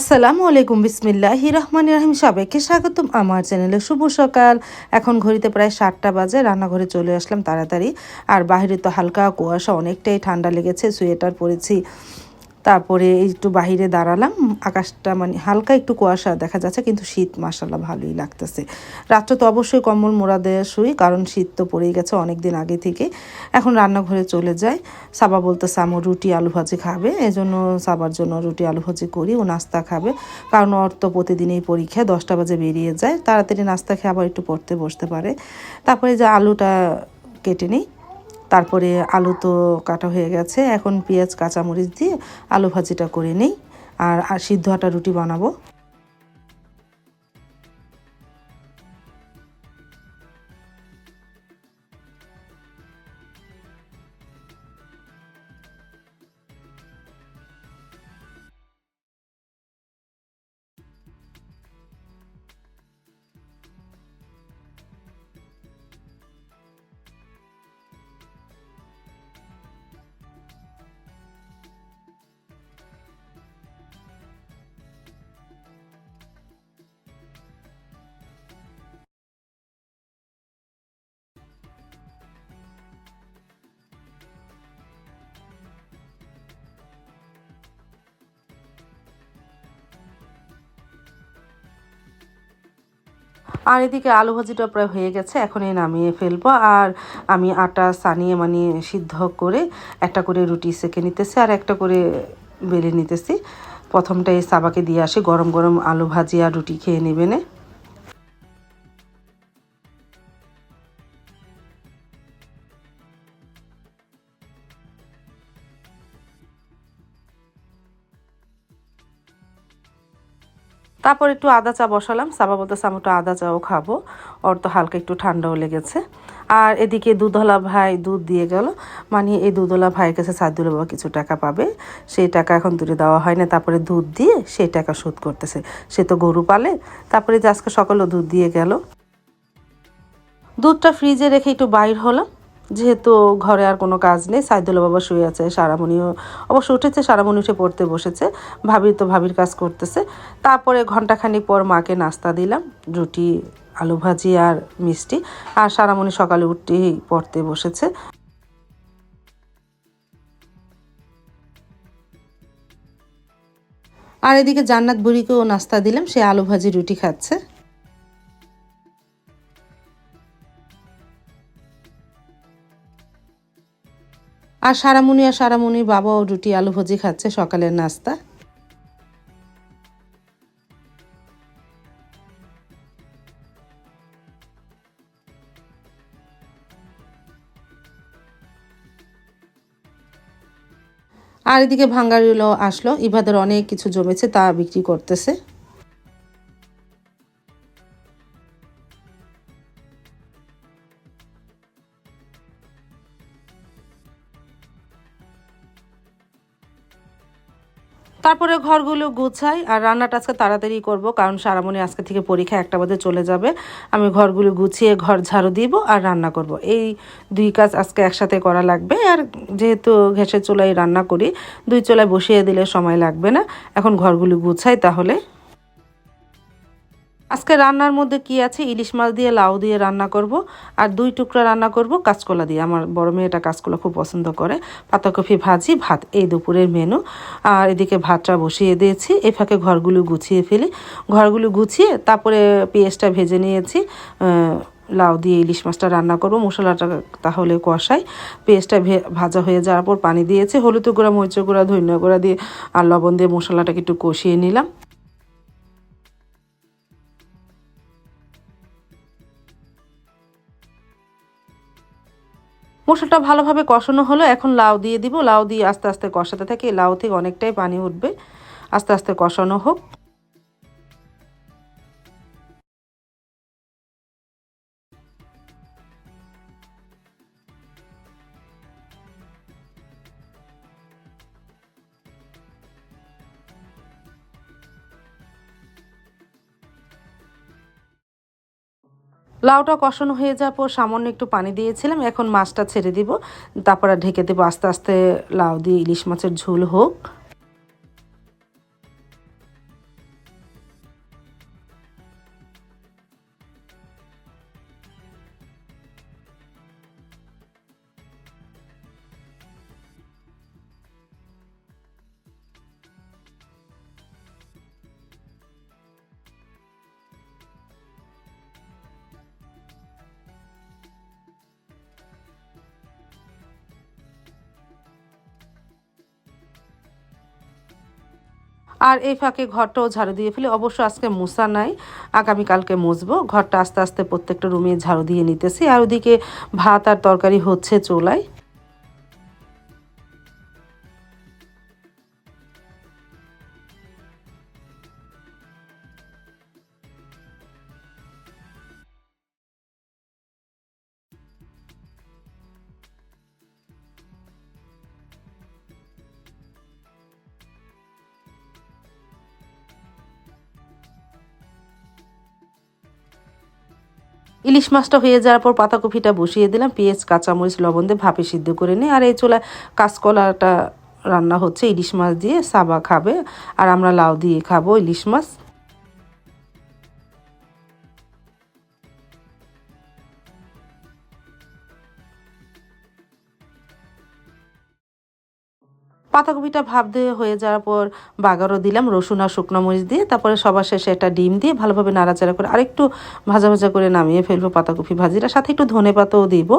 আসসালামু আলাইকুম, বিসমিল্লাহি রহমান রাহিম। সবাইকে স্বাগতম আমার চ্যানেলে। শুভ সকাল। এখন ঘড়িতে প্রায় সাতটা বাজে, রান্নাঘরে চলে আসলাম তাড়াতাড়ি। আর বাহিরে তো হালকা কুয়াশা, অনেকটাই ঠান্ডা লেগেছে, সোয়েটার পরেছি। তারপরে একটু বাহিরে দাঁড়ালাম, আকাশটা মানে হালকা একটু কুয়াশা দেখা যাচ্ছে, কিন্তু শীত মাসাল্লাহ ভালোই লাগতেছে। রাত্রে তো অবশ্যই কম্বল মোড়া দেওয়া শুই কারণ শীত তো পড়েই গেছে অনেক দিন আগে থেকে। এখন রান্নাঘরে চলে যায় সাবা বলতেছে আমার রুটি আলু ভাজি খাবে। এই জন্য সাবার জন্য রুটি আলু ভাজি করি ও নাস্তা খাবে। কারণ ওর তো প্রতিদিনই পরীক্ষা, দশটা বাজে বেরিয়ে যায়। তাড়াতাড়ি নাস্তা খেয়ে আবার একটু পড়তে বসতে পারে। তারপরে যে আলুটা কেটে নিই তারপরে আলু তো কাটা হয়ে গেছে, এখন পেঁয়াজ, কাঁচামরিচ দিয়ে আলু ভাজিটা করে নিই। আর সিদ্ধ আটা রুটি বানাবো। আর এদিকে আলু ভাজিটা প্রায় হয়ে গেছে এখন এই নামিয়ে ফেলব। আর আমি আটা সানিয়ে মানে সিদ্ধ করে একটা করে রুটি সেকে নিতেছি আর একটা করে বেলে নিতেছি। প্রথমটা এই সাবাকে দিয়ে আসি, গরম গরম আলু ভাজি আর রুটি খেয়ে নেবে তারপর একটু আদা চা বসালাম। সাবা বলতেছে আমি একটু আদা চাও খাব। ওর তো হালকা একটু ঠান্ডাও লেগেছে। আর এদিকে দুধলা ভাই দুধ দিয়ে গেল। মানে এই দুধলা ভাইয়ের কাছে সাদুল বাবা কিছু টাকা পাবে। সেই টাকা এখন তুলে দেওয়া হয় না। তারপরে দুধ দিয়ে সেই টাকা শোধ করতেছে। সে তো গরু পালে। তারপরে আজকে সকালেও দুধ দিয়ে গেল। দুধটা ফ্রিজে রেখে একটু বাইর হলাম। যেহেতু ঘরে আর কোনো কাজ নেই সাইদুল্লা বাবা শুয়ে আছে, সারামণিও অবশ্য উঠেছে, সারামণি উঠে পড়তে বসেছে, ভাবি তো ভাবির কাজ করতেছে। তারপরে ঘন্টাখানিক পর মাকে নাস্তা দিলাম, রুটি, আলু ভাজি আর মিষ্টি, আর সারামণি সকালে উঠতেই পড়তে বসেছে। আর এদিকে জান্নাত বুড়িকেও নাস্তা দিলাম, সে আলু ভাজি, রুটি খাচ্ছে। আর সারামুনি আর সারামুনির বাবাও রুটি, আলু ভাজি খাচ্ছে, সকালের নাস্তা। আর এদিকে ভাঙ্গারিগুলো আসলো, ইভাদের অনেক কিছু জমেছে, তা বিক্রি করতেছে। তারপরে ঘরগুলো গুছাই আর রান্নাটা আজকে তাড়াতাড়ি করব, কারণ সারামণি আজকে থেকে পরীক্ষা একটা বাজে চলে যাবে। আমি ঘরগুলো গুছিয়ে ঘর ঝাড়ু দিব আর রান্না করব। এই দুই কাজ আজকে একসাথে করা লাগবে। আর যেহেতু ঘ্যাসের চোলাই রান্না করি, দুই চুলায় বসিয়ে দিলে সময় লাগবে না। এখন ঘরগুলো গুছাই তাহলে আজকে রান্নার মধ্যে কি আছে? ইলিশ মাছ দিয়ে, লাউ দিয়ে রান্না করব। আর দুই টুকরা রান্না করব কাঁচকলা দিয়ে। আমার বড় মেয়েটা কাঁচকলা খুব পছন্দ করে। পাতাকপি ভাজি, ভাত। এই দুপুরের মেনু আর এদিকে ভাতটা বসিয়ে দিয়েছি। এ ফাঁকে ঘরগুলো গুছিয়ে ফেলি। ঘরগুলো গুছিয়ে তারপরে পেঁয়াজটা ভেজে নিয়েছি। লাউ দিয়ে ইলিশ মাছটা রান্না করব। মশলাটা তাহলে কষাই। পেঁয়াজটা ভাজা হয়ে যাওয়ার পর পানি দিয়েছি। হলুদ গুঁড়া মরিচ গুঁড়া, ধনিয়া গুঁড়া দিয়ে আর লবণ দিয়ে মশলাটাকে একটু কষিয়ে নিলাম। মশলাটা ভালোভাবে কষানো হলো। এখন লাউ দিয়ে দিব। লাউ দিয়ে আস্তে আস্তে কষাতে থাকি। লাউ থেকে অনেকটাই পানি উঠবে। আস্তে আস্তে কষানো হোক। লাউটা কষানো হয়ে যাওয়ার পর সামান্য একটু পানি দিয়েছিলাম। এখন মাছটা ছেড়ে দিব। তারপর ঢেকে দেবো। আস্তে আস্তে লাউ দিয়ে ইলিশ মাছের ঝোল হোক। আর এই ফাঁকে ঘরটাও ঝাড়ু দিয়ে ফেলি। অবশ্য আজকে মুসা নাই, আগামীকালকে মুসবো ঘরটা আস্তে আস্তে প্রত্যেকটা রুমে ঝাড়ু দিয়ে নিতেছি। আর ওদিকে ভাত আর তরকারি হচ্ছে চোলায়। ইলিশ মাছটা হয়ে যাওয়ার পর পাতাকপিটা বসিয়ে দিলাম, পেঁয়াজ, কাঁচামরিচ, লবণ দিয়ে ভাপে সিদ্ধ করে নিই আর এই চোলা কাঁচকলাটা রান্না হচ্ছে, ইলিশ মাছ দিয়ে সাবা খাবে, আর আমরা লাউ দিয়ে খাব ইলিশ মাছ। পাতাকপিটা ভাব দিয়ে হয়ে যাওয়ার পর বাগারও দিলাম, রসুন আর শুকনো মরিচ দিয়ে। তারপরে সবার শেষে একটা ডিম দিয়ে ভালোভাবে নাড়াচাড়া করে আরেকটু ভাজা ভাজা করে নামিয়ে ফেলব পাতাকপি ভাজিটা সাথে একটু ধনে পাতাও দিব।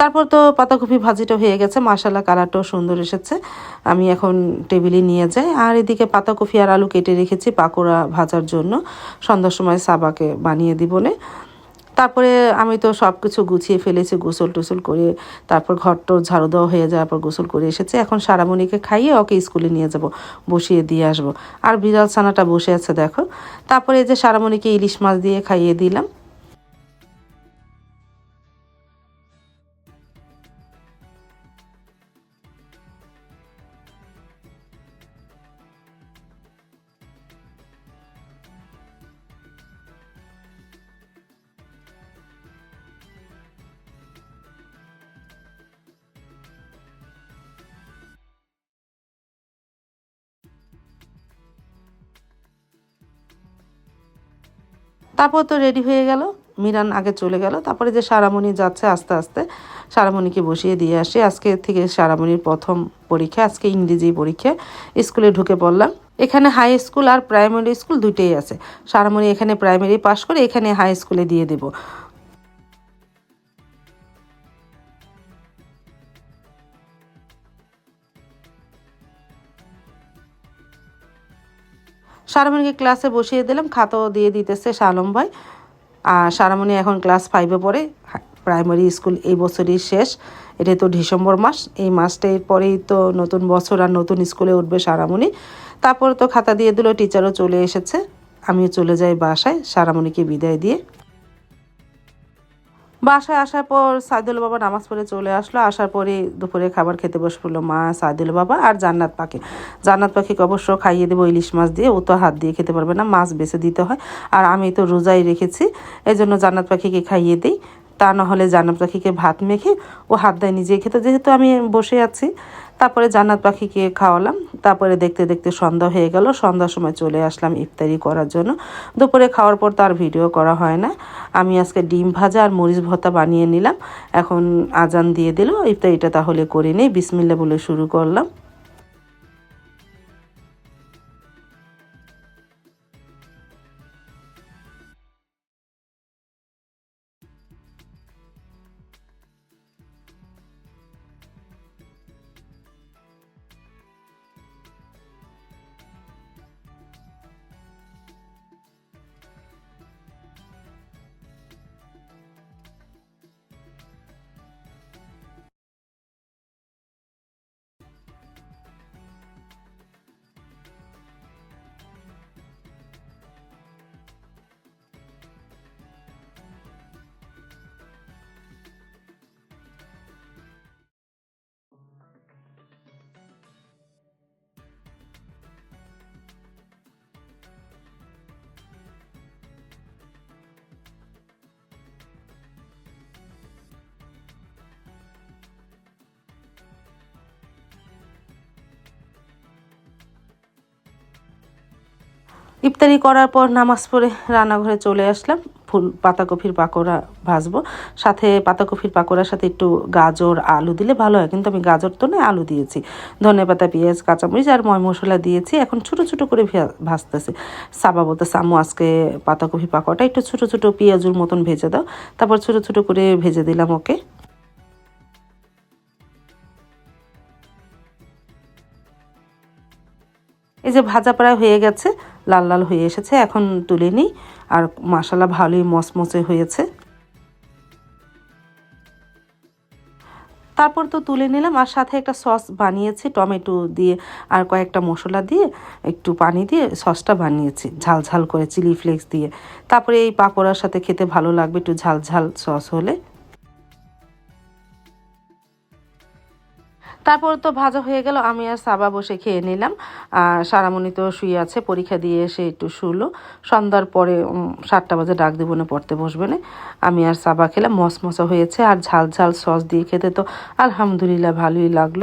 তারপর তো পাতাকপি ভাজিটা হয়ে গেছে মশালা কালারটাও সুন্দর এসেছে। আমি এখন টেবিলে নিয়ে যাই। আর এদিকে পাতাকপি আর আলু কেটে রেখেছি পাকোড়া ভাজার জন্য। সন্ধ্যার সময় সাবাকে বানিয়ে দিবনে তারপরে আমি তো সব কিছু গুছিয়ে ফেলেছি, গোসল টুসল করে, তারপর ঘরটোর ঝাড়ু দেওয়া হয়ে যাওয়ার পর গোসল করে এসেছে। এখন সারামণিকে খাইয়ে ওকে স্কুলে নিয়ে যাব, বসিয়ে দিয়ে আসব। আর বিড়াল ছানাটা বসে আছে দেখো। তারপরে যে সারামণিকে ইলিশ মাছ দিয়ে খাইয়ে দিলাম। তারপর তো রেডি হয়ে গেল। মিরান আগে চলে গেল। তারপরে যে সারামণি যাচ্ছে আস্তে আস্তে সারামণিকে বসিয়ে দিয়ে আসি। আজকে থেকে সারামণির প্রথম পরীক্ষা, আজকে ইংরেজি পরীক্ষা। স্কুলে ঢুকে পড়লাম। এখানে হাই স্কুল আর প্রাইমারি স্কুল দুইটাই আছে। সারামণি এখানে প্রাইমারি পাশ করে এখানে হাই স্কুলে দিয়ে দেব। সারামণিকে ক্লাসে বসিয়ে দিলাম, খাতাও দিয়ে দিতেছে শালম ভাই। আর সারামণি এখন ক্লাস ফাইভে পড়ে প্রাইমারি স্কুল এই বছরই শেষ। এটা তো ডিসেম্বর মাস, এই মাসটার পরেই তো নতুন বছর আর নতুন স্কুলে উঠবে সারামণি। তারপর তো খাতা দিয়ে দিল টিচারও চলে এসেছে। আমিও চলে যাই বাসায়, সারামণিকে বিদায় দিয়ে। বাসায় আসার পর সাইদুল বাবা নামাজ পড়ে চলে আসলো। আসার পরে দুপুরে খাবার খেতে বসে পড়ল মা সাইদুল বাবা আর জান্নাত পাখি। জান্নাত পাখিকে অবশ্য খাইয়ে দেবো ইলিশ মাছ দিয়ে, ও তো হাত দিয়ে খেতে পারবে না, মাছ বেছে দিতে হয়। আর আমি তো রোজাই রেখেছি এই জন্য জান্নাত পাখিকে খাইয়ে দিই। তা না হলে জান্নাত পাখিকে ভাত মেখে ও হাত দেয় নিজে খেতে। যেহেতু আমি বসে আছি, তারপরে জান্নাত পাখিকে খাওয়ালাম। তারপরে দেখতে দেখতে সন্ধ্যা হয়ে গেল। সন্ধ্যার সময় চলে আসলাম ইফতারি করার জন্য। দুপুরে খাওয়ার পর তার ভিডিও করা হয় না। আমি আজকে ডিম ভাজা আর মরিচ ভর্তা বানিয়ে নিলাম। এখন আজান দিয়ে দিল। ইফতারিটা তাহলে করে নেই। বিসমিল্লা বলে শুরু করলাম। ইফতারি করার পর নামাজ পড়ে রান্নাঘরে চলে আসলাম। ফুল পাতাকপির পাকোড়া ভাজবো। সাথে পাতাকপির পাকোড়ার সাথে একটু গাজর, আলু দিলে ভালো হয়। কিন্তু আমি গাজর তো নয়, আলু দিয়েছি। ধনে পাতা, পেঁয়াজ, কাঁচামরিচ আর ময় মশলা দিয়েছি। এখন ছোটো ছোটো করে ভাজতেছি। সাবা বলতে সামু আজকে পাতাকপি পাকোড়াটা একটু ছোটো ছোটো পেঁয়াজুর মতন ভেজে দাও। তারপর ছোটো ছোটো করে ভেজে দিলাম, ওকে। এই যে ভাজা প্রায় হয়ে গেছে। লাল লাল হয়ে এসেছে, এখন তুলে নিই। আর মশালা ভালোই মচমচে হয়েছে। তারপর তো তুলে নিলাম, আর সাথে একটা সস বানিয়েছি, টমেটো দিয়ে আর কয়েকটা মশলা দিয়ে, একটু পানি দিয়ে সসটা বানিয়েছি, ঝাল ঝাল করে, চিলি ফ্লেক্স দিয়ে। তারপরে এই পাকোড়ার সাথে খেতে ভালো লাগবে, একটু ঝাল ঝাল সস হলে। তারপর তো ভাজা হয়ে গেল, আমি আর সাবা বসে খেয়ে নিলাম। আর সারামণি তো শুয়ে আছে, পরীক্ষা দিয়ে এসে একটু শুলো। সন্ধ্যার পরে সাতটা বাজে ডাক দেবো না, পড়তে বসবে না। আমি আর সাবা খেলাম, মশমশা হয়েছে, আর ঝাল ঝাল সস দিয়ে খেতে তো আলহামদুলিল্লাহ ভালোই লাগল।